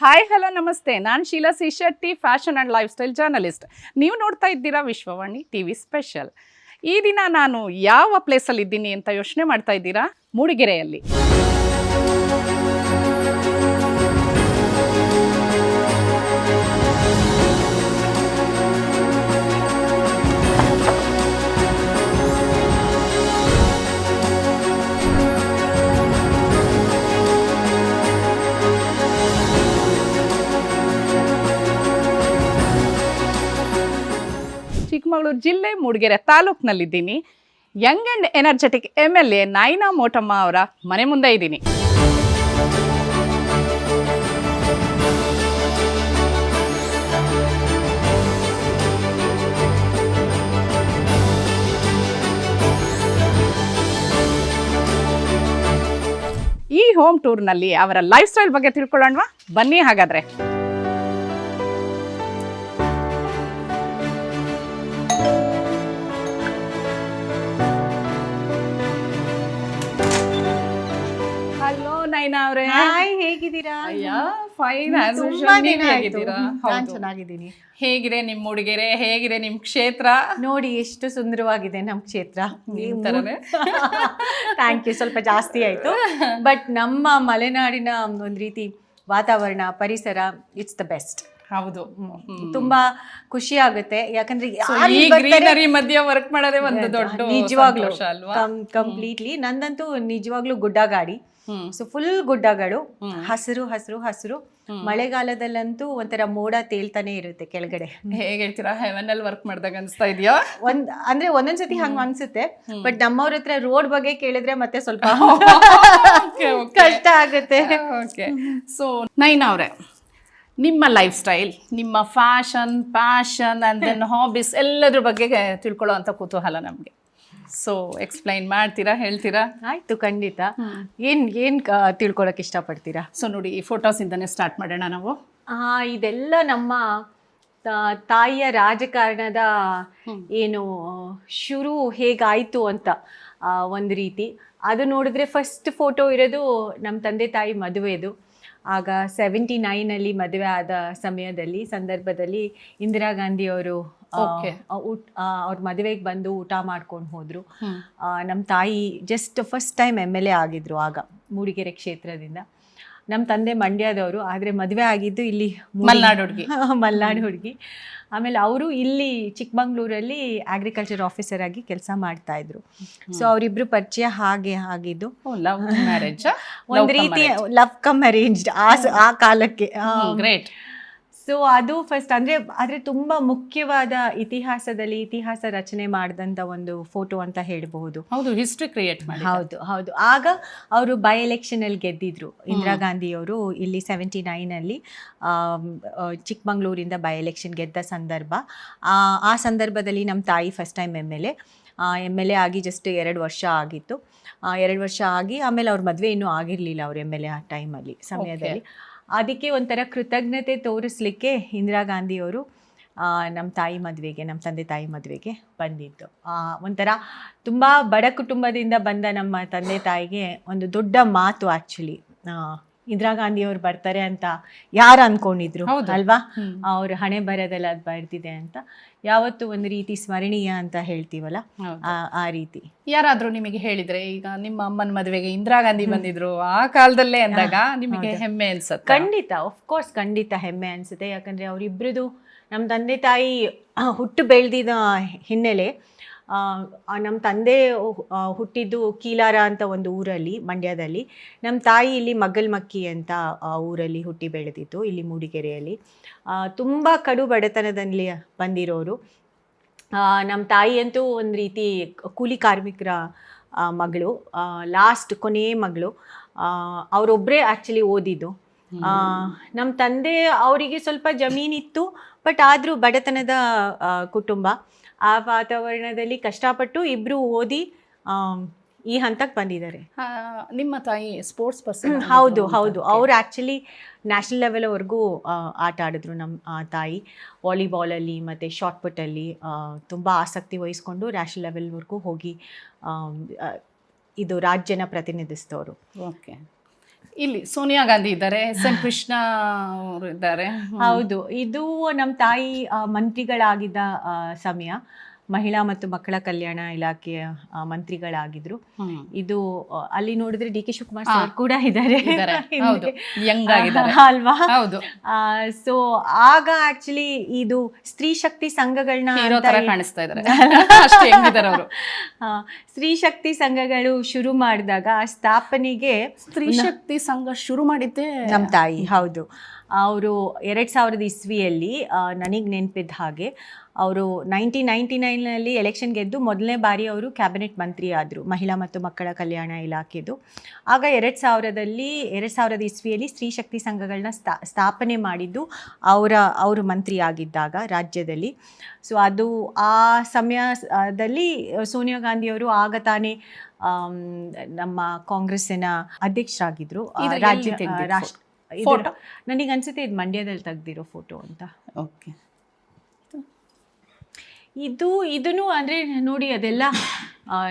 Hi hello ನಮಸ್ತೆ. ನಾನು Sheela C Shetty fashion and lifestyle journalist ನೀವು ನೋಡ್ತಾ ಇದ್ದೀರಾ ವಿಶ್ವವಾಣಿ ಟಿ ವಿ ಸ್ಪೆಷಲ್. ಈ ದಿನ ನಾನು ಯಾವ ಪ್ಲೇಸಲ್ಲಿ ಇದ್ದೀನಿ ಅಂತ ಯೋಚನೆ ಮಾಡ್ತಾ ಇದ್ದೀರಾ? ಮೂಡಿಗೆರೆಯಲ್ಲಿ. ಚಿಕ್ಕಮಗಳೂರು ಜಿಲ್ಲೆ Mudigere ತಾಲೂಕ್ನಲ್ಲಿದ್ದೀನಿ. Young and energetic M L A Nayana Motamma ಅವರ ಮನೆ ಮುಂದೆ ಇದ್ದೀನಿ. ಈ ಹೋಮ್ ಟೂರ್ನಲ್ಲಿ ಅವರ ಲೈಫ್ ಸ್ಟೈಲ್ ಬಗ್ಗೆ ತಿಳ್ಕೊಳ್ಳೋಣವಾ? ಬನ್ನಿ ಹಾಗಾದ್ರೆ. ಹೇಗಿದ್ದೀರಾ? ಫೈನ್ ನಾನ್ ಚೆನ್ನಾಗಿದ್ದೀನಿ. ಹೇಗಿದೆ ನಿಮ್ ಉಡುಗೆರೆ? ಹೇಗಿದೆ ನಿಮ್ ಕ್ಷೇತ್ರ? ನೋಡಿ ಎಷ್ಟು ಸುಂದರವಾಗಿದೆ ನಮ್ ಕ್ಷೇತ್ರ. ಥರನೇ. ಥ್ಯಾಂಕ್ ಯು ಸ್ವಲ್ಪ ಜಾಸ್ತಿ ಆಯ್ತು. ಬಟ್ ನಮ್ಮ ಮಲೆನಾಡಿನ ಒಂದು ರೀತಿ ವಾತಾವರಣ ಪರಿಸರ ಇಟ್ಸ್ ದ ಬೆಸ್ಟ್ ಹೌದು. ತುಂಬಾ ಖುಷಿ ಆಗುತ್ತೆ. ಯಾಕಂದ್ರೆ ಗ್ರೀನರಿ ಮಧ್ಯ ವರ್ಕ್ ಮಾಡೋದೇ ಒಂದು ದೊಡ್ಡ ನಿಜವಾಗ್ಲೂ ಅಲ್ವಾ? ಕಂಪ್ಲೀಟ್ಲಿ ನಂದಂತೂ ನಿಜವಾಗ್ಲೂ ಗುಡ್ಡ ಗಾಡಿ. ಸೊ ಫುಲ್ ಗುಡ್ಡಗಳು. ಹಸಿರು ಹಸಿರು ಹಸಿರು. ಮಳೆಗಾಲದಲ್ಲಂತೂ ಒಂಥರ ಮೋಡ ತೇಲ್ತಾನೆ ಇರುತ್ತೆ ಕೆಳಗಡೆ. ಹೇಗೆ ಹೇಳ್ತೀರಾ? ಹೆವನ್ ಅಲ್ಲಿ ವರ್ಕ್ ಮಾಡಿದಾಗ ಅನ್ಸ್ತಾ ಇದೆಯಾ? ಒಂದ್ ಅಂದ್ರೆ ಒಂದೊಂದ್ಸತಿ ಹಂಗ ಅನ್ಸುತ್ತೆ. ಬಟ್ ನಮ್ಮವ್ರ ಹತ್ರ ರೋಡ್ ಬಗ್ಗೆ ಕೇಳಿದ್ರೆ ಮತ್ತೆ ಸ್ವಲ್ಪ ಕಷ್ಟ ಆಗುತ್ತೆ. ಓಕೆ ಸೊ ನೈನ್ ಅವ್ರೆ ನಿಮ್ಮ ಲೈಫ್ ಸ್ಟೈಲ್ ನಿಮ್ಮ fashion passion and then hobbies ಎಲ್ಲದ್ರ ಬಗ್ಗೆ ತಿಳ್ಕೊಳ್ಳೋ ಅಂತ ಕುತೂಹಲ ನಮಗೆ. ಸೊ ಎಕ್ಸ್ಪ್ಲೈನ್ ಮಾಡ್ತೀರಾ ಹೇಳ್ತೀರಾ? ಆಯ್ತು ಖಂಡಿತ. ಏನ್ ಏನ್ ತಿಳ್ಕೊಳಕ್ ಇಷ್ಟ ಇಷ್ಟಪಡ್ತೀರಾ? ಸೊ ನೋಡಿ ಈ ಫೋಟೋಸ್ ಇಂದಾನೆ ಸ್ಟಾರ್ಟ್ ಮಾಡೋಣ ನಾವು. ಆ ಇದೆಲ್ಲ ನಮ್ಮ ತಾಯಿಯ ರಾಜಕಾರಣದ ಏನು ಶುರು ಹೇಗಾಯ್ತು ಅಂತ ಒಂದು ರೀತಿ. ಅದು ನೋಡಿದ್ರೆ ಫಸ್ಟ್ ಫೋಟೋ ಇರೋದು ನಮ್ಮ ತಂದೆ ತಾಯಿ ಮದುವೆದು. ಆಗ ಸೆವೆಂಟಿ ನೈನಲ್ಲಿ ಮದುವೆ ಆದ ಸಮಯದಲ್ಲಿ ಸಂದರ್ಭದಲ್ಲಿ ಇಂದಿರಾ ಗಾಂಧಿ ಅವರು ಮದುವೆಗೆ ಬಂದು ಊಟ ಮಾಡ್ಕೊಂಡು ಹೋದ್ರು. ನಮ್ಮ ತಾಯಿ just first time M L A ಆಗಿದ್ರು ಆಗ ಮೂಡಿಗೆರೆ ಕ್ಷೇತ್ರದಿಂದ. ನಮ್ಮ ತಂದೆ ಮಂಡ್ಯದವರು ಆದರೆ ಮದುವೆ ಆಗಿದ್ದು ಇಲ್ಲಿ ಮಲ್ನಾಡು ಹುಡುಗಿ. ಮಲ್ನಾಡು ಹುಡುಗಿ. ಆಮೇಲೆ ಅವರು ಇಲ್ಲಿ ಚಿಕ್ಕಮಂಗ್ಳೂರಲ್ಲಿ ಅಗ್ರಿಕಲ್ಚರ್ ಆಫೀಸರ್ ಆಗಿ ಕೆಲಸ ಮಾಡ್ತಾ ಇದ್ರು. ಸೊ ಅವರಿಬ್ರು ಪರಿಚಯ ಹಾಗೆ ಆಗಿದ್ದು. ಲವ್ ಮ್ಯಾರೇಜ್ ಒಂದು ರೀತಿ ಲವ್ ಕಮ್ ಅರೇಂಜ್ಡ್ ಆ ಆ ಕಾಲಕ್ಕೆ. ಗ್ರೇಟ್ ಸೊ ಅದು ಫಸ್ಟ್ ಅಂದ್ರೆ ಆದ್ರೆ ತುಂಬಾ ಮುಖ್ಯವಾದ ಇತಿಹಾಸದಲ್ಲಿ ಇತಿಹಾಸ ರಚನೆ ಮಾಡಿದಂತ ಒಂದು ಫೋಟೋ ಅಂತ ಹೇಳಬಹುದು. ಹೌದು ಹಿಸ್ಟ್ರಿ ಕ್ರಿಯೇಟ್ ಮಾಡಿ ಹೌದು ಹೌದು. ಆಗ ಅವರು ಬೈ ಎಲೆಕ್ಷನ್ ಅಲ್ಲಿ ಗೆದ್ದಿದ್ರು. ಇಂದಿರಾ ಗಾಂಧಿ ಅವರು ಇಲ್ಲಿ ಸೆವೆಂಟಿ ನೈನಲ್ಲಿ ಚಿಕ್ಕಮಂಗ್ಳೂರಿಂದ ಬೈ ಎಲೆಕ್ಷನ್ ಗೆದ್ದ ಸಂದರ್ಭ. ಆ, ಸಂದರ್ಭದಲ್ಲಿ ನಮ್ಮ ತಾಯಿ first time M L A M L A ಆಗಿ ಜಸ್ಟ್ ಎರಡು ವರ್ಷ ಆಗಿತ್ತು. ಎರಡು ವರ್ಷ ಆಗಿ ಆಮೇಲೆ ಅವ್ರ ಮದುವೆ ಇನ್ನೂ ಆಗಿರಲಿಲ್ಲ ಅವ್ರ ಎಂ ಎಲ್ ಎ ಆ ಟೈಮಲ್ಲಿ ಸಮಯದಲ್ಲಿ. ಅದಕ್ಕೆ ಒಂಥರ ಕೃತಜ್ಞತೆ ತೋರಿಸ್ಲಿಕ್ಕೆ ಇಂದಿರಾ ಗಾಂಧಿಯವರು ನಮ್ಮ ತಾಯಿ ಮದುವೆಗೆ ನಮ್ಮ ತಂದೆ ತಾಯಿ ಮದುವೆಗೆ ಬಂದಿದ್ದು. ಒಂಥರ ತುಂಬ ಬಡ ಕುಟುಂಬದಿಂದ ಬಂದ ನಮ್ಮ ತಂದೆ ತಾಯಿಗೆ ಒಂದು ದೊಡ್ಡ ಮಾತು ಆ್ಯಕ್ಚುಲಿ ಇಂದಿರಾ ಗಾಂಧಿ ಅವ್ರು ಬರ್ತಾರೆ ಅಂತ ಯಾರು ಅನ್ಕೊಂಡಿದ್ರು. ಅಲ್ವಾ. ಅವ್ರ ಹಣೆ ಬರದಲ್ಲಿ ಅದು ಬರ್ತಿದೆ ಅಂತ. ಯಾವತ್ತು ಒಂದು ರೀತಿ ಸ್ಮರಣೀಯ ಅಂತ ಹೇಳ್ತೀವಲ್ಲ? ಆ- ರೀತಿ. ಯಾರಾದ್ರೂ ನಿಮಗೆ ಹೇಳಿದ್ರೆ ಈಗ ನಿಮ್ಮ ಅಮ್ಮನ ಮದುವೆಗೆ ಇಂದಿರಾ ಗಾಂಧಿ ಬಂದಿದ್ರು ಆ ಕಾಲದಲ್ಲೇ ಅಂದಾಗ ನಿಮಗೆ ಹೆಮ್ಮೆ ಅನ್ಸುತ್ತೆ? ಖಂಡಿತ ಕೋರ್ಸ್ ಖಂಡಿತ ಹೆಮ್ಮೆ ಅನ್ಸುತ್ತೆ. ಯಾಕಂದ್ರೆ ಅವರಿಬ್ಬರದು ನಮ್ಮ ತಂದೆ ತಾಯಿ ಹುಟ್ಟು ಬೆಳೆದಿದ ಹಿನ್ನೆಲೆ ನಮ್ಮ ತಂದೆ ಹುಟ್ಟಿದ್ದು ಕೀಲಾರ ಅಂತ ಒಂದು ಊರಲ್ಲಿ, ಮಂಡ್ಯದಲ್ಲಿ. ನಮ್ಮ ತಾಯಿ ಇಲ್ಲಿ ಮಗಲ್ಮಕ್ಕಿ ಅಂತ ಊರಲ್ಲಿ ಹುಟ್ಟಿ ಬೆಳೆದಿತ್ತು ಇಲ್ಲಿ ಮೂಡಿಗೆರೆಯಲ್ಲಿ. ತುಂಬ ಕಡು ಬಡತನದಲ್ಲಿ ಬಂದಿರೋರು. ನಮ್ಮ ತಾಯಿ ಅಂತೂ ಒಂದು ರೀತಿ ಕೂಲಿ ಕಾರ್ಮಿಕರ ಮಗಳು. ಲಾಸ್ಟ್ ಕೊನೆಯ ಮಗಳು. ಅವರೊಬ್ಬರೇ ಆ್ಯಕ್ಚುಲಿ ಓದಿದ್ದು. ನಮ್ಮ ತಂದೆ ಅವರಿಗೆ ಸ್ವಲ್ಪ ಜಮೀನಿತ್ತು ಬಟ್ ಆದರೂ ಬಡತನದ ಕುಟುಂಬ. ಆ ವಾತಾವರಣದಲ್ಲಿ ಕಷ್ಟಪಟ್ಟು ಇಬ್ಬರು ಓದಿ ಈ ಹಂತಕ್ಕೆ ಬಂದಿದ್ದಾರೆ. ನಿಮ್ಮ ತಾಯಿ ಸ್ಪೋರ್ಟ್ಸ್ ಪರ್ಸನ್ ಹೌದು ಹೌದು. ಅವ್ರು ಆ್ಯಕ್ಚುಲಿ ನ್ಯಾಷನಲ್ ಲೆವೆಲ್ವರೆಗೂ ಆಟ ಆಡಿದ್ರು ನಮ್ಮ ತಾಯಿ. ವಾಲಿಬಾಲಲ್ಲಿ ಮತ್ತು ಶಾರ್ಟ್ ಪುಟ್ಟಲ್ಲಿ ತುಂಬ ಆಸಕ್ತಿ ವಹಿಸ್ಕೊಂಡು ನ್ಯಾಷನಲ್ ಲೆವೆಲ್ವರೆಗೂ ಹೋಗಿ ಇದು ರಾಜ್ಯನ ಪ್ರತಿನಿಧಿಸ್ತವರು ಓಕೆ ಇಲ್ಲಿ ಸೋನಿಯಾ ಗಾಂಧಿ ಇದ್ದಾರೆ, ಎಸ್ ಎಂ ಕೃಷ್ಣ ಅವರು ಇದ್ದಾರೆ. ಹೌದು, ಇದು ನಮ್ಮ ತಾಯಿ ಮಂತ್ರಿಗಳಾಗಿದ್ದ ಸಮಯ. ಮಹಿಳಾ ಮತ್ತು ಮಕ್ಕಳ ಕಲ್ಯಾಣ ಇಲಾಖೆಯ ಆ, ಮಂತ್ರಿಗಳಾಗಿದ್ರು. ಇದು ಆ, ಅಲ್ಲಿ ನೋಡಿದ್ರೆ ಡಿ ಕೆ ಶಿವಕುಮಾರ್ ಸರ್ ಕೂಡ ಇದ್ದಾರೆ. ಇದ್ದಾರೆ. ಹೌದು. ಯಂಗ್ ಆಗಿದ್ದಾರೆ. ಅಲ್ವಾ? ಹೌದು. ಸೊ ಆಗ ಆಕ್ಚುಲಿ ಇದು ಸ್ತ್ರೀ ಶಕ್ತಿ ಸಂಘಗಳನ್ನ ಹೀರೋ ತರ ಕಾಣಿಸ್ತಾ ಇದ್ದಾರೆ. ಅಷ್ಟು ಹೆಂಗಿದ್ದಾರೆ ಅವರು. ಆ, ಸ್ತ್ರೀ ಶಕ್ತಿ ಸಂಘಗಳು ಶುರು ಮಾಡಿದಾಗ ಆ ಸ್ಥಾಪನೆಗೆ ಸ್ತ್ರೀ ಶಕ್ತಿ ಸಂಘ ಶುರು ಮಾಡಿದ್ದೆ ನಮ್ಮ ತಾಯಿ ಹೌದು. ಅವರು ಎರಡು ಸಾವಿರದ ಇಸ್ವಿಯಲ್ಲಿ ನನಗೆ ನೆನಪಿದ್ದ ಹಾಗೆ ಅವರು ನೈನ್ಟೀನ್ ನೈಂಟಿ ನೈನಲ್ಲಿ ಎಲೆಕ್ಷನ್ ಗೆದ್ದು ಮೊದಲನೇ ಬಾರಿ ಅವರು ಕ್ಯಾಬಿನೆಟ್ ಮಂತ್ರಿ ಆದರು ಮಹಿಳಾ ಮತ್ತು ಮಕ್ಕಳ ಕಲ್ಯಾಣ ಇಲಾಖೆದು. ಆಗ ಎರಡು ಸಾವಿರದಲ್ಲಿ ಎರಡು ಸಾವಿರದ ಇಸ್ವಿಯಲ್ಲಿ ಸ್ತ್ರೀ ಶಕ್ತಿ ಸಂಘಗಳನ್ನ ಸ್ಥಾ ಸ್ಥಾಪನೆ ಮಾಡಿದ್ದು ಅವರ ಅವರು ಮಂತ್ರಿ ಆಗಿದ್ದಾಗ ರಾಜ್ಯದಲ್ಲಿ. ಸೊ ಅದು ಆ ಸಮಯದಲ್ಲಿ ಸೋನಿಯಾ ಗಾಂಧಿಯವರು ಆಗ ತಾನೇ ನಮ್ಮ ಕಾಂಗ್ರೆಸ್ಸಿನ ಅಧ್ಯಕ್ಷರಾಗಿದ್ದರು ರಾಜ್ಯ ರಾಷ್ಟ್ರ Photo? ನನಗೆ ಅನ್ಸುತ್ತೆ ಇದು ಮಂಡ್ಯದಲ್ಲಿ ತೆಗ್ದಿರೋ ಫೋಟೋ ಅಂತ. ಓಕೆ ಇದು ಇದನ್ನು ಅಂದ್ರೆ ನೋಡಿ ಅದೆಲ್ಲ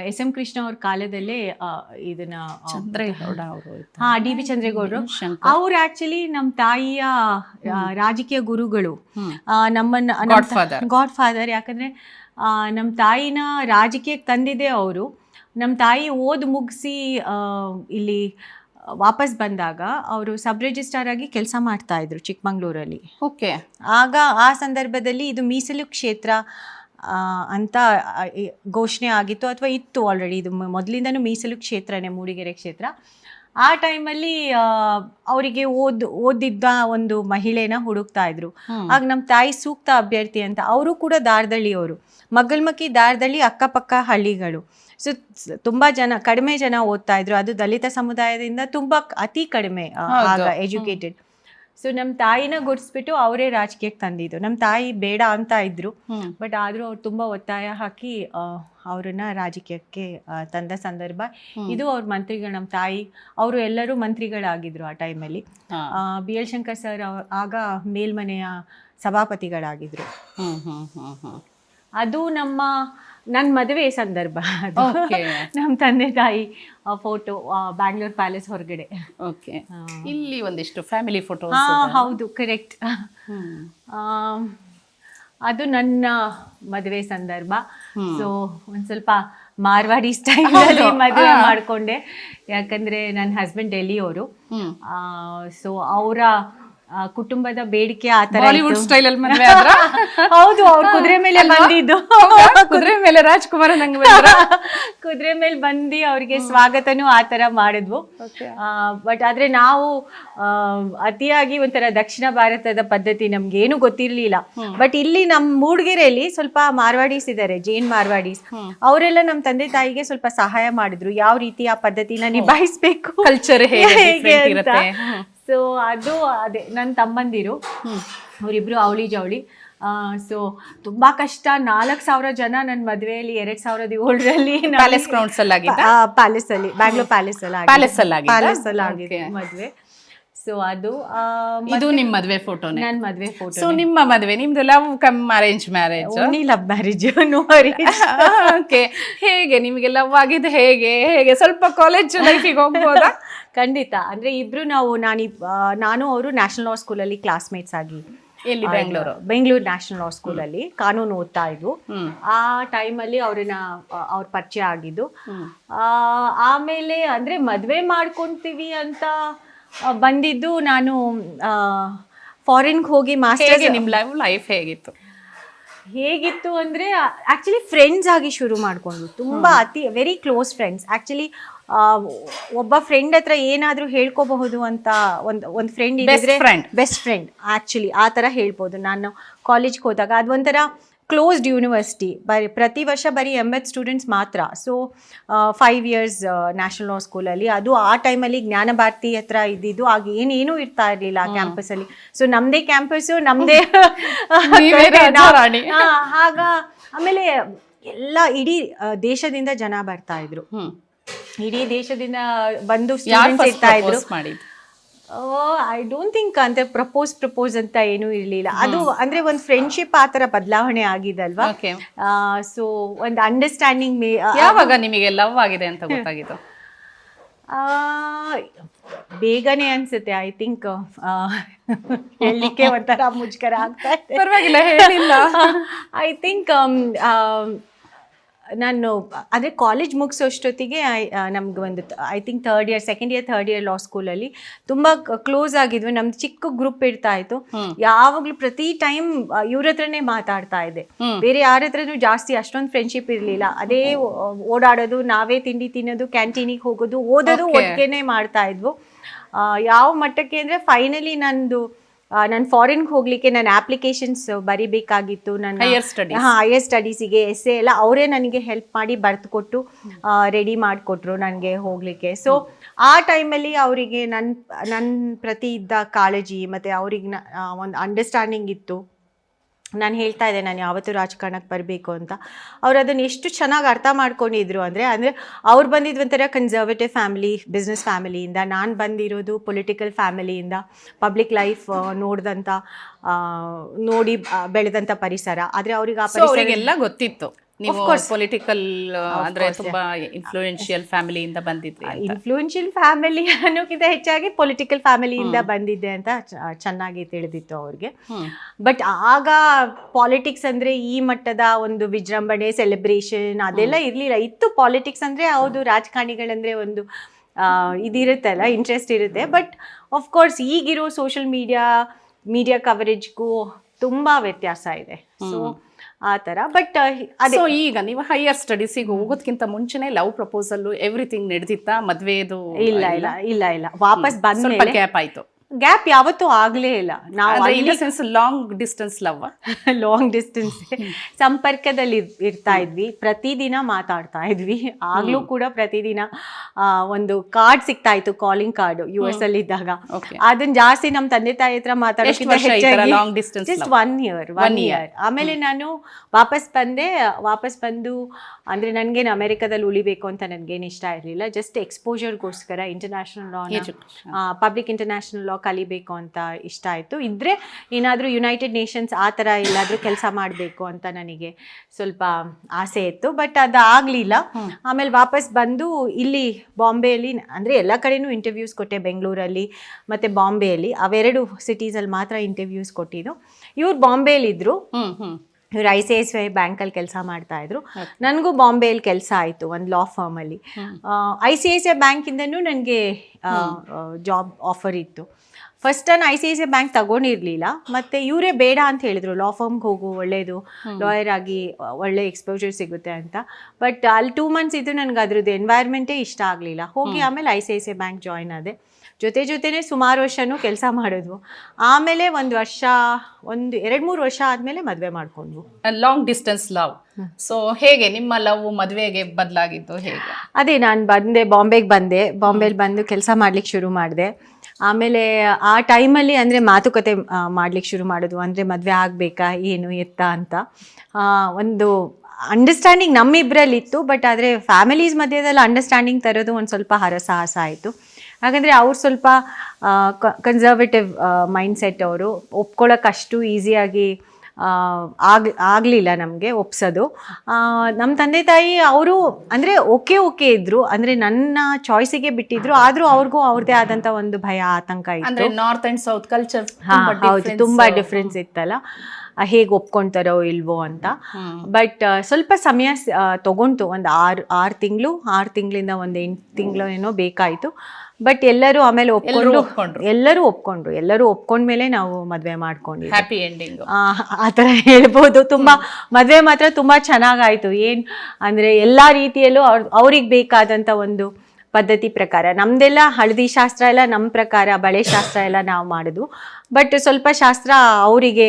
ಎಸ್ ಎಂ ಕೃಷ್ಣ ಅವ್ರ ಕಾಲದಲ್ಲೇ ಇದನ್ನ ಚಂದ್ರೇಗೌಡ ಅವರು ಹಾ ಡಿ ಬಿ ಚಂದ್ರೇಗೌಡರು. ಅವ್ರು ಆಕ್ಚುಲಿ ನಮ್ಮ ತಾಯಿಯ ರಾಜಕೀಯ ಗುರುಗಳು. ನಮ್ಮನ್ನ. ಗಾಡ್ ಫಾದರ್ ಯಾಕಂದ್ರೆ ನಮ್ಮ ತಾಯಿನ ರಾಜಕೀಯಕ್ಕೆ ತಂದಿದೆ ಅವರು. ನಮ್ಮ ತಾಯಿ ಓದ್ ಮುಗಿಸಿ ಇಲ್ಲಿ ವಾಪಸ್ ಬಂದಾಗ ಅವರು ಸಬ್ ರಿಜಿಸ್ಟ್ರಾರ್ ಆಗಿ ಕೆಲಸ ಮಾಡ್ತಾ ಇದ್ರು ಚಿಕ್ಕಮಂಗ್ಳೂರಲ್ಲಿ. ಓಕೆ. ಆಗ ಆ ಸಂದರ್ಭದಲ್ಲಿ ಇದು ಮೀಸಲು ಕ್ಷೇತ್ರ ಆ, ಅಂತ ಆ, ಈ ಘೋಷಣೆ ಆಗಿತ್ತು ಅಥವಾ ಇತ್ತು ಆಲ್ರೆಡಿ ಇದು ಮೊದಲಿಂದನೂ ಮೀಸಲು ಕ್ಷೇತ್ರನೇ ಮೂಡಿಗೆರೆ ಕ್ಷೇತ್ರ. ಆ ಟೈಮಲ್ಲಿ ಅವರಿಗೆ ಓದ್ ಓದಿದ್ದ ಒಂದು ಮಹಿಳೆನ ಹುಡುಕ್ತಾ ಇದ್ರು. ಆಗ ನಮ್ಮ ತಾಯಿ ಸೂಕ್ತ ಅಭ್ಯರ್ಥಿ ಅಂತ. ಅವರು ಕೂಡ ದಾರದಳ್ಳಿಯವರು ಮಗ್ಗಲ್ಮಕ್ಕಿ ದಾರದಳ್ಳಿ ಅಕ್ಕಪಕ್ಕ ಹಳ್ಳಿಗಳು. ಸೊ ತುಂಬಾ ಜನ ಕಡಿಮೆ ಜನ ಓದ್ತಾ ಇದ್ರು. ಅದು ದಲಿತ ಸಮುದಾಯದಿಂದ ತುಂಬಾ ಅತಿ ಕಡಿಮೆ ಆಗ ಎಜುಕೇಟೆಡ್. ಸೊ ನಮ್ಮ ತಾಯಿನ ಗುರ್ಸ್ಬಿಟ್ಟು ಅವರೇ ರಾಜಕೀಯಕ್ಕೆ ತಂದಿದ್ದು. ನಮ್ಮ ತಾಯಿ ಬೇಡ ಅಂತ ಇದ್ರು. ಬಟ್ ಆದರೂ ಅವ್ರು ತುಂಬ ಒತ್ತಾಯ ಹಾಕಿ ಅವ್ರನ್ನ ರಾಜಕೀಯಕ್ಕೆ ತಂದ ಸಂದರ್ಭ. ಇದು ಅವ್ರ ಮಂತ್ರಿಗಳು ನಮ್ಮ ತಾಯಿ ಅವರು ಎಲ್ಲರೂ ಮಂತ್ರಿಗಳಾಗಿದ್ರು ಆ ಟೈಮಲ್ಲಿ. ಬಿ ಎಲ್ ಶಂಕರ್ ಸರ್ ಆಗ ಮೇಲ್ಮನೆಯ ಸಭಾಪತಿಗಳಾಗಿದ್ರು. ಹ್ಮ್ ಹ್ಮ್ ಹ್ಮ್ ಹ್ಮ್. ಅದು ನಮ್ಮ ನನ್ನ ಮದುವೆ ಸಂದರ್ಭ. ಅದು ನಮ್ಮ ತಂದೆ ತಾಯಿ ಫೋಟೋ ಬ್ಯಾಂಗ್ಳೂರ್ ಪ್ಯಾಲೇಸ್ ಹೊರಗಡೆ. ಓಕೆ ಇಲ್ಲಿ ಒಂದಿಷ್ಟು ಫ್ಯಾಮಿಲಿ ಫೋಟೋಸ್ ಹಾ ಹೌದು ಕರೆಕ್ಟ್ ಅದು ನನ್ನ ಮದುವೆ ಸಂದರ್ಭ. ಸೊ ಒಂದ್ ಸ್ವಲ್ಪ ಮಾರ್ವಾಡಿ ಸ್ಟೈಲ್ ಅಲ್ಲಿ ಮದುವೆ ಮಾಡ್ಕೊಂಡೆ. ಯಾಕಂದ್ರೆ ನನ್ನ ಹಸ್ಬೆಂಡ್ ಡೆಲ್ಲಿಯವರು ಅವರು. ಸೊ ಅವರ ಕುಟುಂಬದ ಬೇಡಿಕೆ ಆ ತರ ಬಾಲಿವುಡ್ ಇತ್ತು. ಸ್ಟೈಲ್ ಅಲ್ಲಿ ಮದ್ವೆ ಆದ್ರ? ಹೌದು ಅವ್ರು ಕುದುರೆ ಮೇಲೆ ಬಂದಿದ್ದು. ಕುದುರೆ ಮೇಲೆ ರಾಜ್ಕುಮಾರ್ ನಂಗೆ ಕುದುರೆ ಮೇಲೆ ಬಂದು ಅವ್ರಿಗೆ ಸ್ವಾಗತನೂ ಆ ತರ ಮಾಡಿದ್ವು. ಬಟ್ ಆದ್ರೆ ನಾವು ಆ, ಅತಿಯಾಗಿ ಒಂಥರ ದಕ್ಷಿಣ ಭಾರತದ ಪದ್ಧತಿ ನಮ್ಗೆ ಏನು ಗೊತ್ತಿರ್ಲಿಲ್ಲ ಬಟ್ ಇಲ್ಲಿ ನಮ್ ಮೂಡ್ಗೆರೆಯಲ್ಲಿ ಸ್ವಲ್ಪ ಮಾರ್ವಾಡೀಸ್ ಇದ್ದಾರೆ ಜೈನ್ ಮಾರ್ವಾಡೀಸ್. ಅವರೆಲ್ಲ ನಮ್ಮ ತಂದೆ ತಾಯಿಗೆ ಸ್ವಲ್ಪ ಸಹಾಯ ಮಾಡಿದ್ರು. ಯಾವ ರೀತಿ ಆ ಪದ್ಧತಿನ ನಿಭಾಯಿಸ್ಬೇಕು? ಕಲ್ಚರ್ ಹೇಗೆ different ಇರುತ್ತೆ? ಸೊ ಅದು ಅದೇ ನನ್ನ ತಮ್ಮಂದಿರು. ಅವರಿಬ್ರು ಅವಳಿ ಜವಳಿ. ಸೊ ತುಂಬಾ ಕಷ್ಟ. ನಾಲ್ಕು ಸಾವಿರ ಜನ ನನ್ನ ಮದುವೆಯಲ್ಲಿ ಎರಡ್ ಸಾವಿರದ ಏಳರಲ್ಲಿ ಪ್ಯಾಲೇಸ್ ಗ್ರೌಂಡ್ಸ್ ಅಲ್ಲಿ ಪ್ಯಾಲೇಸ್ ಅಲ್ಲಿ ಬ್ಯಾಂಗ್ಳೂರ್ ಪ್ಯಾಲೇಸ್ ಅಲ್ಲಿ? ಪ್ಯಾಲೇಸ್ ಅಲ್ಲಿ ಆಗಿದೆ Okay. ಮದ್ವೆ. ಸೊ ಅದು ಇದು ನಿಮ್ ಮದ್ವೆ ಫೋಟೋ ನನ್ನ ಮದ್ವೆ ಫೋಟೋ ಸೊ ನಿಮ್ಮ ಮದ್ವೆ ನಿಮ್ದು love cum arrange marriage only love marriage no okay ಹೇಗೆ ನಿಮಗೆ ಲವ್ ಆಗಿದ್ದು ಹೇಗೆ? ಹೇಗೆ ಸ್ವಲ್ಪ ಕಾಲೇಜ್ ಲೈಫಿಗೆ ಹೋಗ್ಬೋದಾ? ಖಂಡಿತ. ಅಂದ್ರೆ ಇಬ್ರು ನಾವು ನಾನು ನಾನು ಅವರು ನ್ಯಾಷನಲ್ ಲಾ ಸ್ಕೂಲಲ್ಲಿ ಕ್ಲಾಸ್ಮೇಟ್ಸ್ ಆಗಿ ಎಲ್ಲಿ ಬೆಂಗಳೂರು ಬೆಂಗಳೂರು ನ್ಯಾಷನಲ್ ಲಾ ಸ್ಕೂಲಲ್ಲಿ ಕಾನೂನು ಓದ್ತಾ ಇದ್ವು. ಆ ಟೈಮಲ್ಲಿ ಅವ್ರನ್ನ ಅವ್ರ ಪರಿಚಯ ಆಗಿದ್ದು. ಆ, ಆಮೇಲೆ ಅಂದ್ರೆ ಮದ್ವೆ ಮಾಡ್ಕೊಂತೀವಿ ಅಂತ ಬಂದಿದ್ದು ನಾನು ಫಾರಿನ್ಗೆ ಹೋಗಿ ಮಾಸ್ಟರ್ ನಿಮ್ಮ ನಿಮ್ ಲವ್ ಲೈಫ್ ಹೇಗಿತ್ತು? ಹೇಗಿತ್ತು ಅಂದ್ರೆ ಆ್ಯಕ್ಚುಲಿ ಫ್ರೆಂಡ್ಸ್ ಆಗಿ ಶುರು ಮಾಡಿಕೊಂಡು ತುಂಬ ಅತಿ ವೆರಿ ಕ್ಲೋಸ್ ಫ್ರೆಂಡ್ಸ್ ಆ್ಯಕ್ಚುಲಿ ಒಬ್ಬ ಫ್ರೆಂಡ್ ಹತ್ರ ಏನಾದ್ರೂ ಹೇಳ್ಕೋಬಹುದು ಅಂತ ಒಂದು ಒಂದು ಫ್ರೆಂಡ್ ಇದ್ರೆ friend. ಬೆಸ್ಟ್ ಫ್ರೆಂಡ್ ಆ್ಯಕ್ಚುಲಿ ಆ ಥರ ಹೇಳ್ಬೋದು. ನಾನು ಕಾಲೇಜ್ಗೆ ಹೋದಾಗ ಅದೊಂಥರ ಕ್ಲೋಸ್ಡ್ ಯೂನಿವರ್ಸಿಟಿ ಬರಿ ಪ್ರತಿ ವರ್ಷ ಬರೀ ಎಂಬತ್ತು ಸ್ಟೂಡೆಂಟ್ಸ್ ಮಾತ್ರ. So five years national law ಸ್ಕೂಲಲ್ಲಿ ಅದು ಆ ಟೈಮಲ್ಲಿ ಜ್ಞಾನ ಭಾರತಿ ಹತ್ರ ಇದ್ದಿದ್ದು. ಆಗ ಏನೇನೂ ಇರ್ತಾ ಇರಲಿಲ್ಲ ಆ ಕ್ಯಾಂಪಸಲ್ಲಿ ಸೊ ನಮ್ಮದೇ ಕ್ಯಾಂಪಸ್ಸು ನಮ್ಮದೇ. ಆಗ ಆಮೇಲೆ ಎಲ್ಲ ಇಡೀ ದೇಶದಿಂದ ಜನ ಬರ್ತಾ ಇದ್ರು. ಇಡೀ ದೇಶದಿಂದ ಬಂದು ಸ್ಟೂಡೆಂಟ್ಸ್ ಇರ್ತಾ ಇದ್ರು. ಐ ಡೋಂಟ್ ಥಿಂಕ್ ಅಂತ ಪ್ರಪೋಸ್ ಪ್ರಪೋಸ್ ಅಂತ ಏನೂ ಇರಲಿಲ್ಲ. ಅದು ಅಂದ್ರೆ ಒಂದು ಫ್ರೆಂಡ್ಶಿಪ್ ಆ ತರ ಬದಲಾವಣೆ ಆಗಿದಲ್ವಾ? ಸೊ ಒಂದು ಅಂಡರ್ಸ್ಟ್ಯಾಂಡಿಂಗ್ ಮೇ ಯಾವಾಗ ನಿಮಗೆ ಲವ್ ಆಗಿದೆ ಅಂತ ಗೊತ್ತಾಗಿದ್ದು? ಬೇಗನೆ ಅನ್ಸುತ್ತೆ ಐ ಥಿಂಕ್ ಹೇಳಲಿಕ್ಕೆ ಒಂಥರ ಮುಜುಗರ ಆಗ್ತಾ ಇದೆ. ಪರವಾಗಿಲ್ಲ ಹೇಳಿಲ್ಲ. ಐ ಥಿಂಕ್ ನಾನು ಅಂದರೆ ಕಾಲೇಜ್ ಮುಗಿಸೋಷ್ಟೊತ್ತಿಗೆ ನಮ್ಗೆ ಒಂದು I think third year second year third year law ಸ್ಕೂಲಲ್ಲಿ ತುಂಬ ಕ್ಲೋಸ್ ಆಗಿದ್ವಿ. ನಮ್ದು ಚಿಕ್ಕ ಗ್ರೂಪ್ ಇರ್ತಾ ಇತ್ತು. ಯಾವಾಗಲೂ ಪ್ರತಿ ಟೈಮ್ ಇವ್ರ ಹತ್ರನೇ ಮಾತಾಡ್ತಾ ಇದೆ ಬೇರೆ ಯಾರ ಹತ್ರನೂ ಜಾಸ್ತಿ ಅಷ್ಟೊಂದು ಫ್ರೆಂಡ್ಶಿಪ್ ಇರಲಿಲ್ಲ. ಅದೇ ಓಡಾಡೋದು ನಾವೇ ತಿಂಡಿ ತಿನ್ನೋದು ಕ್ಯಾಂಟೀನಿಗೆ ಹೋಗೋದು ಓದೋದು. ಒಟ್ಟಿಗೆನೆ ಮಾಡ್ತಾ ಇದ್ವು. ಯಾವ ಮಟ್ಟಕ್ಕೆ ಅಂದರೆ ಫೈನಲಿ ನಂದು ನಾನು ಫಾರಿನ್ಗೆ ಹೋಗ್ಲಿಕ್ಕೆ ನಾನು ಅಪ್ಲಿಕೇಶನ್ಸ್ ಬರಿಬೇಕಾಗಿತ್ತು ನನ್ನ ಹೈಯರ್ ಸ್ಟಡಿ ಹಾ ಹೈಯರ್ ಸ್ಟಡೀಸಿಗೆ ಎಸ್ಸೆ ಎಲ್ಲ ಅವರೇ ನನಗೆ ಹೆಲ್ಪ್ ಮಾಡಿ ಬರೆದು ಕೊಟ್ಟು ರೆಡಿ ಮಾಡಿಕೊಟ್ರು ನನಗೆ ಹೋಗಲಿಕ್ಕೆ. ಸೊ ಆ ಟೈಮಲ್ಲಿ ಅವರಿಗೆ ನನ್ನ ನನ್ನ ಪ್ರತಿ ಇದ್ದ ಕಾಳಜಿ ಮತ್ತು ಅವ್ರಿಗೆ ಒಂದು ಅಂಡರ್ಸ್ಟ್ಯಾಂಡಿಂಗ್ ಇತ್ತು. ನಾನು ಹೇಳ್ತಾ ಇದ್ದೆ ನಾನು ಯಾವತ್ತೂ ರಾಜಕಾರಣಕ್ಕೆ ಬರಬೇಕು ಅಂತ. ಅವ್ರು ಅದನ್ನು ಎಷ್ಟು ಚೆನ್ನಾಗಿ ಅರ್ಥ ಮಾಡ್ಕೊಂಡಿದ್ರು ಅಂದರೆ ಅಂದರೆ ಅವ್ರು ಬಂದಿದ್ದು ಒಂಥರ ಕನ್ಸರ್ವೇಟಿವ್ ಫ್ಯಾಮಿಲಿ ಬಿಸ್ನೆಸ್ ಫ್ಯಾಮಿಲಿಯಿಂದ ನಾನು ಬಂದಿರೋದು ಪೊಲಿಟಿಕಲ್ ಫ್ಯಾಮಿಲಿಯಿಂದ ಪಬ್ಲಿಕ್ ಲೈಫ್ ನೋಡ್ದಂಥ ನೋಡಿ ಬೆಳೆದಂಥ ಪರಿಸರ. ಆದರೆ ಅವ್ರಿಗೆ ಆ ಪರಿಸರ ಎಲ್ಲ ಗೊತ್ತಿತ್ತು. ನೀವು. ಪೊಲಿಟಿಕಲ್ ಅಂದ್ರೆ ತುಂಬಾ ಇನ್ಫ್ಲೂಯೆನ್ಷಿಯಲ್ ಫ್ಯಾಮಿಲಿಯಿಂದ ಬಂದಿದ್ರಿ. ಇನ್ಫ್ಲೂಯೆನ್ಷಿಯಲ್ ಫ್ಯಾಮಿಲಿ ಅನ್ನೋಕ್ಕಿಂತ ಹೆಚ್ಚಾಗಿ ಪೊಲಿಟಿಕಲ್ ಫ್ಯಾಮಿಲಿಯಿಂದ ಬಂದಿದ್ದೆ ಅಂತ ಚೆನ್ನಾಗಿ ತಿಳಿದಿತ್ತು ಅವ್ರಿಗೆ. ಬಟ್ ಆಗ ಪಾಲಿಟಿಕ್ಸ್ ಅಂದ್ರೆ ಈ ಮಟ್ಟದ ಒಂದು ವಿಜೃಂಭಣೆ ಸೆಲೆಬ್ರೇಷನ್ ಅದೆಲ್ಲ ಇರ್ಲಿಲ್ಲ. ಇತ್ತು ಪಾಲಿಟಿಕ್ಸ್ ಅಂದ್ರೆ ಹೌದು ರಾಜಕಾರಣಿಗಳಂದ್ರೆ ಒಂದು ಇದಿರುತ್ತಲ್ಲ ಇಂಟ್ರೆಸ್ಟ್ ಇರುತ್ತೆ. ಬಟ್ ಕೋರ್ಸ್ ಈಗಿರೋ ಸೋಷಿಯಲ್ ಮೀಡಿಯಾ ಮೀಡಿಯಾ ಕವರೇಜ್ಗೂ ತುಂಬಾ ವ್ಯತ್ಯಾಸ ಇದೆ. ಸೊ ಆ ಥರ ಬಟ್ ಅದೇ. ಸೊ ಈಗ ನೀವು ಹೈಯರ್ ಸ್ಟಡೀಸಿಗೆ ಹೋಗೋದಕ್ಕಿಂತ ಮುಂಚೆನೆ ಲವ್ ಪ್ರಪೋಸಲ್ ಎವ್ರಿಥಿಂಗ್ ನಡೆದಿತ್ತಾ ಮದ್ವೆದು ಇಲ್ಲ ಇಲ್ಲ ಇಲ್ಲ? ಇಲ್ಲ ವಾಪಸ್ ಸ್ವಲ್ಪ ಬಂದ್ಮೇಲೆ ಗ್ಯಾಪ್ ಆಯ್ತು. ಗ್ಯಾಪ್ ಯಾವತ್ತೂ ಆಗ್ಲೇ ಇಲ್ಲ. ನಾವು since long distance love long distance ಸಂಪರ್ಕದಲ್ಲಿ ಇರ್- ಇರ್ತಾ ಇದ್ವಿ. ಪ್ರತಿದಿನ ಮಾತಾಡ್ತಾ ಇದ್ವಿ. ಆಗ್ಲೂ ಕೂಡ ಪ್ರತಿದಿನ ಒಂದು ಕಾರ್ಡ್ ಸಿಗ್ತಾ ಇತ್ತು ಕಾಲಿಂಗ್ ಕಾರ್ಡ್ ಯು ಎಸ್ ಅಲ್ಲಿ ಇದ್ದಾಗ. ಅದನ್ನ ಜಾಸ್ತಿ ನಮ್ಮ ತಂದೆ ತಾಯಿ ಹತ್ರ ಮಾತಾಡಿ long long just one year one year ಆಮೇಲೆ ನಾನು ವಾಪಸ್ ಬಂದೆ. ವಾಪಸ್ ಬಂದು ಅಂದ್ರೆ ನನ್ಗೇನು ಅಮೆರಿಕದಲ್ಲಿ ಉಳಿಬೇಕು ಅಂತ ನನ್ಗೇನು ಇಷ್ಟ ಇರಲಿಲ್ಲ. Just ಎಕ್ಸ್ಪೋಜರ್ಗೋಸ್ಕರ international law public international law ಕಲಿಬೇಕು ಅಂತ ಇಷ್ಟ ಆಯಿತು. ಇದ್ರೆ ಏನಾದರೂ ಯುನೈಟೆಡ್ ನೇಷನ್ಸ್ ಆ ಥರ ಎಲ್ಲಾದರೂ ಕೆಲಸ ಮಾಡಬೇಕು ಅಂತ ನನಗೆ ಸ್ವಲ್ಪ ಆಸೆ ಇತ್ತು. ಬಟ್ ಅದು ಆಗಲಿಲ್ಲ. ಆಮೇಲೆ ವಾಪಸ್ ಬಂದು ಇಲ್ಲಿ ಬಾಂಬೆಯಲ್ಲಿ ಅಂದರೆ ಎಲ್ಲ ಕಡೆನೂ ಇಂಟರ್ವ್ಯೂಸ್ ಕೊಟ್ಟೆ ಬೆಂಗಳೂರಲ್ಲಿ ಮತ್ತು ಬಾಂಬೆಯಲ್ಲಿ. ಅವೆರಡು ಸಿಟೀಸಲ್ಲಿ ಮಾತ್ರ ಇಂಟರ್ವ್ಯೂಸ್ ಕೊಟ್ಟಿದ್ದು. ಇವ್ರು ಬಾಂಬೆಯಲ್ಲಿದ್ದರು ಇವ್ರು I C I C I ಬ್ಯಾಂಕಲ್ಲಿ ಕೆಲಸ ಮಾಡ್ತಾ ಇದ್ರು. ನನಗೂ ಬಾಂಬೆಯಲ್ಲಿ ಕೆಲಸ ಆಯಿತು ಒಂದು law ಫರ್ಮಲ್ಲಿ I C I C I ಬ್ಯಾಂಕಿಂದನೂ ನನಗೆ ಜಾಬ್ ಆಫರ್ ಇತ್ತು. ಫಸ್ಟ್ ನಾನು I C I C bank ತಗೊಂಡಿರಲಿಲ್ಲ ಮತ್ತೆ ಇವರೇ ಬೇಡ ಅಂತ ಹೇಳಿದ್ರು. ಲಾ ಫರ್ಮ್ಗೆ ಹೋಗು ಒಳ್ಳೇದು. ಲಾಯರ್ ಆಗಿ ಒಳ್ಳೆ ಎಕ್ಸ್ಪೋಜರ್ ಸಿಗುತ್ತೆ ಅಂತ. ಬಟ್ ಅಲ್ಲಿ ಟೂ ಮಂತ್ಸ್ ಇದ್ದು ನನಗೆ ಅದ್ರದ್ದು ಎನ್ವೈರ್ಮೆಂಟೇ ಇಷ್ಟ ಆಗಲಿಲ್ಲ. ಹೋಗಿ ಆಮೇಲೆ I C I C I bank join ಆದೆ. ಜೊತೆ ಜೊತೆನೇ ಸುಮಾರು ವರ್ಷನೂ ಕೆಲಸ ಮಾಡಿದ್ವು. ಆಮೇಲೆ ಒಂದು ವರ್ಷ ಒಂದು ಎರಡು ಮೂರು ವರ್ಷ ಆದಮೇಲೆ ಮದುವೆ ಮಾಡ್ಕೊಂಡ್ವು. ಲಾಂಗ್ ಡಿಸ್ಟೆನ್ಸ್ ಲವ್ ಸೊ ಹೇಗೆ ನಿಮ್ಮ ಲವ್ ಮದುವೆಗೆ ಬದಲಾಗಿದ್ದು ಹೇಗೆ? ಅದೇ ನಾನು ಬಂದೆ ಬಾಂಬೆಗೆ ಬಂದೆ. ಬಾಂಬೆಲಿ ಬಂದು ಕೆಲಸ ಮಾಡ್ಲಿಕ್ಕೆ ಶುರು ಮಾಡಿದೆ. ಆಮೇಲೆ ಆ ಟೈಮಲ್ಲಿ ಅಂದರೆ ಮಾತುಕತೆ ಮಾಡ್ಲಿಕ್ಕೆ ಶುರು ಮಾಡೋದು, ಅಂದರೆ ಮದುವೆ ಆಗಬೇಕಾ, ಏನು, ಎತ್ತ ಅಂತ. ಒಂದು ಅಂಡರ್ಸ್ಟ್ಯಾಂಡಿಂಗ್ ನಮ್ಮಿಬ್ಬರಲ್ಲಿ ಇತ್ತು ಬಟ್ ಆದರೆ ಫ್ಯಾಮಿಲೀಸ್ ಮಧ್ಯದಲ್ಲಿ ಅಂಡರ್ಸ್ಟ್ಯಾಂಡಿಂಗ್ ತರೋದು ಒಂದು ಸ್ವಲ್ಪ ಹರಸಾಹಸ ಆಯಿತು. ಹಾಗಂದರೆ ಅವ್ರು ಸ್ವಲ್ಪ ಕನ್ಸರ್ವೇಟಿವ್ ಮೈಂಡ್ಸೆಟ್ ಅವರು ಒಪ್ಕೊಳ್ಳೋಕ್ಕಷ್ಟು ಈಸಿಯಾಗಿ ಆಗ್ ಆಗಲಿಲ್ಲ ನಮಗೆ ಒಪ್ಸೋದು. ನಮ್ಮ ತಂದೆ ತಾಯಿ ಅವರು ಅಂದರೆ ಓಕೆ ಓಕೆ ಇದ್ರು. ಅಂದರೆ ನನ್ನ ಚಾಯ್ಸಿಗೆ ಬಿಟ್ಟಿದ್ರು. ಆದರೂ ಅವ್ರಿಗೂ ಅವ್ರದೇ ಆದಂಥ ಒಂದು ಭಯ ಆತಂಕ ಇತ್ತು. ಅಂದ್ರೆ ನಾರ್ತ್ ಅಂಡ್ ಸೌತ್ ಕಲ್ಚರ್ ಹಾಂ ಹೌದು. ತುಂಬಾ ಡಿಫ್ರೆನ್ಸ್ ಇತ್ತಲ್ಲ. ಹೇಗೆ ಒಪ್ಕೊಂತಾರೋ ಇಲ್ವೋ ಅಂತ. ಬಟ್ ಸ್ವಲ್ಪ ಸಮಯ ತಗೊಂತು ಒಂದು ಆರು ಆರು ತಿಂಗಳು ಆರು ತಿಂಗಳಿಂದ ಒಂದು ಎಂಟು ತಿಂಗಳು ಏನೋ ಬೇಕಾಯಿತು. ಬಟ್ ಎಲ್ಲರೂ ಆಮೇಲೆ ಒಪ್ಕೊಂಡು. ಎಲ್ಲರೂ ಒಪ್ಕೊಂಡ್ರು. ಎಲ್ಲರೂ ಒಪ್ಕೊಂಡ್ಮೇಲೆ ನಾವು ಮದ್ವೆ ಮಾಡ್ಕೊಂಡ್ವಿ ಹ್ಯಾಪಿ ಎಂಡಿಂಗ್ ಆ ತರ ಥರ ಹೇಳ್ಬೋದು. ತುಂಬಾ ಮದ್ವೆ ಮಾತ್ರ ತುಂಬಾ ಚೆನ್ನಾಗಾಯ್ತು. ಏನ್ ಅಂದ್ರೆ ಎಲ್ಲಾ ರೀತಿಯಲ್ಲೂ ಅವ್ರ ಅವ್ರಿಗೆ ಬೇಕಾದಂತ ಒಂದು ಪದ್ಧತಿ ಪ್ರಕಾರ. ನಮ್ದೆಲ್ಲ ಹಳದಿ ಶಾಸ್ತ್ರ ಎಲ್ಲ ನಮ್ಮ ಪ್ರಕಾರ ಬಳೆ ಶಾಸ್ತ್ರ ಎಲ್ಲ ನಾವು ಮಾಡುದು. ಬಟ್ ಸ್ವಲ್ಪ ಶಾಸ್ತ್ರ ಅವರಿಗೆ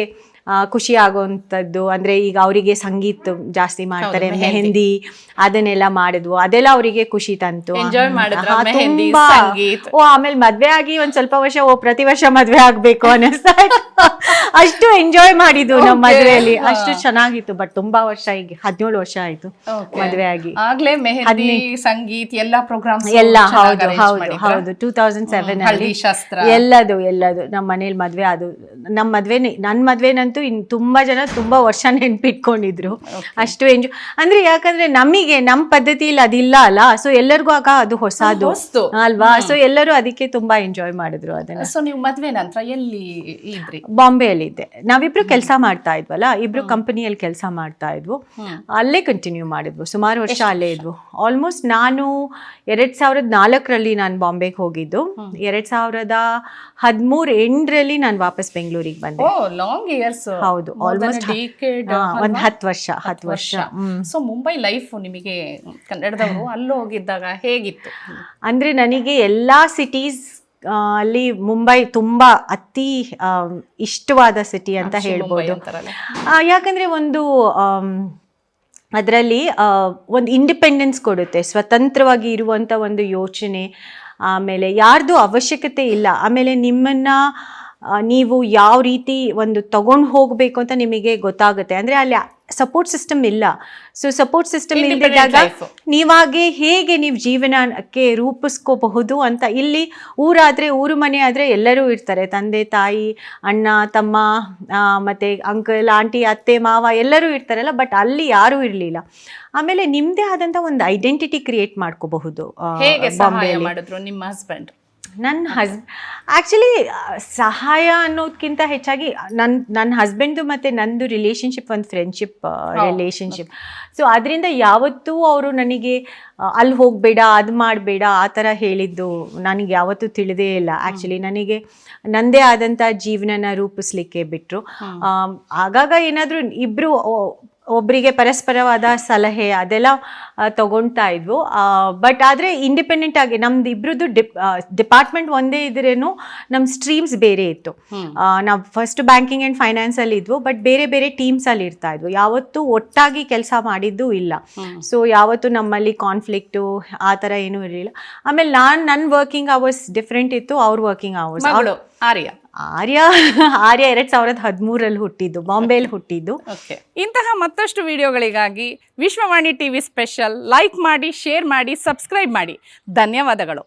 ಖುಷಿ ಆಗುವಂಥದ್ದು ಅಂದ್ರೆ ಈಗ ಅವರಿಗೆ ಸಂಗೀತ ಜಾಸ್ತಿ ಮಾಡ್ತಾರೆ ಮೆಹಂದಿ. ಅದನ್ನೆಲ್ಲ ಮಾಡಿದ್ವು. ಅದೆಲ್ಲ ಅವರಿಗೆ ಖುಷಿ ತಂತು. ಓ ಆಮೇಲೆ ಮದ್ವೆ ಆಗಿ ಒಂದ್ ಸ್ವಲ್ಪ ವರ್ಷ ಓ ಪ್ರತಿ ವರ್ಷ ಮದ್ವೆ ಆಗ್ಬೇಕು ಅನ್ನಿಸ್ತಾ ಇತ್ತು. ಅಷ್ಟು ಎಂಜಾಯ್ ಮಾಡಿದ್ದು ನಮ್ಮ. ಮದುವೆಯಲ್ಲಿ. ಅಷ್ಟು ಚೆನ್ನಾಗಿತ್ತು ಬಟ್ ತುಂಬಾ ವರ್ಷ ಈಗ ಹದಿನೇಳು ವರ್ಷ ಆಯ್ತು. ಮದುವೆ ಆಗಿ. ಆಗ್ಲೇ ಮೆಹಂದಿ ಸಂಗೀತ್ ಎಲ್ಲಾ ಪ್ರೋಗ್ರಾಮ್ ಎಲ್ಲ ಹೌದು ಹೌದು ಹೌದು. ಟೂ ತೌಸಂಡ್ ಸೆವೆನ್ ಎಲ್ಲದು ಎಲ್ಲದು. ನಮ್ಮ ಮನೇಲಿ ಮದ್ವೆ ಅದು. ನಮ್ಮ ಮದ್ವೆ ನನ್ನ ಮದ್ವೆನಂತೂ ಇನ್ ತುಂಬಾ ಜನ ತುಂಬಾ ವರ್ಷ ನೆನ್ಪಿಟ್ಕೊಂಡಿದ್ರು. ಅಷ್ಟು ಎಂಜಾಯ್ ಅಂದ್ರೆ ಯಾಕಂದ್ರೆ ನಮಗೆ ನಮ್ಮ ಪದ್ಧತಿಯಲ್ಲಿ ಅದಿಲ್ಲ ಅಲ್ಲ? ಸೊ ಎಲ್ಲರಿಗೂ ಆಗ ಅದು ಹೊಸದು. ಅಲ್ವಾ? ಸೊ ಎಲ್ಲರೂ ಅದಕ್ಕೆ ತುಂಬಾ ಎಂಜಾಯ್ ಮಾಡಿದ್ರು ಅದನ್ನ. ಸೊ ನೀವು ಮದ್ವೆ ನಂತರ ಎಲ್ಲಿ ಇದ್ರಿ? ಬಾಂಬೆಯಲ್ಲಿ. ಇದ್ದೆ ನಾವಿಬ್ರು ಕೆಲಸ ಮಾಡ್ತಾ ಇದ್ವಲ್ಲ ಇಬ್ರು ಕಂಪನಿಯಲ್ಲಿ ಕೆಲಸ ಮಾಡ್ತಾ ಇದ್ವು. ಅಲ್ಲೇ ಕಂಟಿನ್ಯೂ ಮಾಡಿದ್ವು. ಸುಮಾರು ವರ್ಷ ಅಲ್ಲೇ ಇದ್ವು. ಆಲ್ಮೋಸ್ಟ್ ನಾನು ಎರಡ್ ಸಾವಿರದ ನಾಲ್ಕರಲ್ಲಿ ನಾನು ಬಾಂಬೆಗೆ ಹೋಗಿದ್ದು. ಎರಡ್ ಸಾವಿರದ ಹದಿಮೂರು ಎಂಟರಲ್ಲಿ ನಾನು ವಾಪಸ್ ಬೆಂಗಳೂರಿಗೆ ಬಂದೆ. ಲಾಂಗ್ ಇಯರ್ಸ್ ಹೌದು. ಆಲ್ಮೋಸ್ಟ್ ಒಂದ್ ಹತ್ತು ವರ್ಷ ಹತ್ತು ವರ್ಷ. ಸೊ ಮುಂಬೈ ಲೈಫ್ ನಿಮಗೆ ಕನ್ನಡದವರು ಅಲ್ಲಿ ಹೋಗಿದ್ದಾಗ ಹೇಗಿತ್ತು? ಅಂದ್ರೆ ನನಗೆ ಎಲ್ಲಾ ಸಿಟೀಸ್ ಅಲ್ಲಿ ಮುಂಬೈ ತುಂಬಾ ಅತಿ ಇಷ್ಟವಾದ ಸಿಟಿ ಅಂತ ಹೇಳ್ಬೋದು. ಯಾಕಂದ್ರೆ ಒಂದು ಅದರಲ್ಲಿ ಒಂದು ಇಂಡಿಪೆಂಡೆನ್ಸ್ ಕೊಡುತ್ತೆ ಸ್ವತಂತ್ರವಾಗಿ ಇರುವಂಥ ಒಂದು ಯೋಚನೆ ಆಮೇಲೆ ಯಾರ್ದು ಅವಶ್ಯಕತೆ ಇಲ್ಲ ಆಮೇಲೆ ನಿಮ್ಮನ್ನ ನೀವು ಯಾವ ರೀತಿ ಒಂದು ತಗೊಂಡು ಹೋಗಬೇಕು ಅಂತ ನಿಮಗೆ ಗೊತ್ತಾಗುತ್ತೆ. ಅಂದರೆ ಅಲ್ಲಿ ಸಪೋರ್ಟ್ ಸಿಸ್ಟಮ್ ಇಲ್ಲ. ಸೊ ಸಪೋರ್ಟ್ ಸಿಸ್ಟಮ್ ಇಲ್ಲದಾಗ ನೀವಾಗೆ ಹೇಗೆ ನೀವು ಜೀವನಕ್ಕೆ ರೂಪಿಸ್ಕೋಬಹುದು ಅಂತ ಇಲ್ಲಿ ಊರಾದ್ರೆ ಊರು ಮನೆ ಆದ್ರೆ ಎಲ್ಲರೂ ಇರ್ತಾರೆ. ತಂದೆ ತಾಯಿ ಅಣ್ಣ ತಮ್ಮ ಮತ್ತೆ ಅಂಕಲ್ ಆಂಟಿ ಅತ್ತೆ ಮಾವ ಎಲ್ಲರೂ ಇರ್ತಾರಲ್ಲ ಬಟ್ ಅಲ್ಲಿ ಯಾರೂ ಇರಲಿಲ್ಲ. ಆಮೇಲೆ ನಿಮ್ಮದೇ ಆದಂಥ ಒಂದು ಐಡೆಂಟಿಟಿ ಕ್ರಿಯೇಟ್ ಮಾಡ್ಕೋಬಹುದು ಮಾಡಿದ್ರು ನಿಮ್ಮ ಹಸ್ಬೆಂಡ್ ನನ್ನ ಹಸ್ ಆ್ಯಕ್ಚುಲಿ ಸಹಾಯ ಅನ್ನೋದಕ್ಕಿಂತ ಹೆಚ್ಚಾಗಿ ನನ್ನ ನನ್ನ ಹಸ್ಬೆಂಡ್ದು ಮತ್ತು ನಂದು ರಿಲೇಷನ್ಶಿಪ್ ಒಂದು ಫ್ರೆಂಡ್ಶಿಪ್ ರಿಲೇಷನ್ಶಿಪ್ ಸೊ ಅದರಿಂದ ಯಾವತ್ತೂ ಅವರು ನನಗೆ ಅಲ್ಲಿ ಹೋಗಬೇಡ ಅದು ಮಾಡಬೇಡ ಆ ಥರ ಹೇಳಿದ್ದು ನನಗೆ ಯಾವತ್ತೂ ತಿಳಿದೇ ಇಲ್ಲ. ಆ್ಯಕ್ಚುಲಿ ನನಗೆ ನನ್ನದೇ ಆದಂಥ ಜೀವನನ ರೂಪಿಸ್ಲಿಕ್ಕೆ ಬಿಟ್ಟರು ಆಗಾಗ ಏನಾದರೂ ಇಬ್ಬರು ಒಬ್ಬರಿಗೆ ಪರಸ್ಪರವಾದ ಸಲಹೆ ಅದೆಲ್ಲ ತಗೊಳ್ತಾ ಇದ್ವು. ಬಟ್ ಆದರೆ ಇಂಡಿಪೆಂಡೆಂಟ್ ಆಗಿ ನಮ್ದು ಇಬ್ಬರದ್ದು ಡಿಪ್ ಡಿಪಾರ್ಟ್ಮೆಂಟ್ ಒಂದೇ ಇದ್ರೇನು ನಮ್ಮ ಸ್ಟ್ರೀಮ್ಸ್ ಬೇರೆ ಇತ್ತು. ನಾವು ಫಸ್ಟ್ ಬ್ಯಾಂಕಿಂಗ್ ಆ್ಯಂಡ್ ಫೈನಾನ್ಸಲ್ಲಿ ಇದ್ವು ಬಟ್ ಬೇರೆ ಬೇರೆ ಟೀಮ್ಸಲ್ಲಿ ಇರ್ತಾ ಇದ್ವು. ಯಾವತ್ತೂ ಒಟ್ಟಾಗಿ ಕೆಲಸ ಮಾಡಿದ್ದು ಇಲ್ಲ. ಸೊ ಯಾವತ್ತೂ ನಮ್ಮಲ್ಲಿ ಕಾನ್ಫ್ಲಿಕ್ಟು ಆ ಥರ ಏನೂ ಇರಲಿಲ್ಲ. ಆಮೇಲೆ ನಾನು ನನ್ನ ವರ್ಕಿಂಗ್ ಅವರ್ಸ್ ಡಿಫ್ರೆಂಟ್ ಇತ್ತು ಅವ್ರ ವರ್ಕಿಂಗ್ ಅವರ್ಸ್ ಆರ್ಯ. ಆರ್ಯ ಆರ್ಯ ಎರಡ್ ಸಾವಿರದ ಹದಿಮೂರಲ್ಲಿ ಹುಟ್ಟಿದ್ದು ಬಾಂಬೆಯಲ್ಲಿ ಹುಟ್ಟಿದ್ದು. ಇಂತಹ ಮತ್ತಷ್ಟು ವಿಡಿಯೋಗಳಿಗಾಗಿ ವಿಶ್ವವಾಣಿ ಟಿವಿ ಸ್ಪೆಷಲ್ ಲೈಕ್ ಮಾಡಿ ಶೇರ್ ಮಾಡಿ ಸಬ್ಸ್ಕ್ರೈಬ್ ಮಾಡಿ. ಧನ್ಯವಾದಗಳು.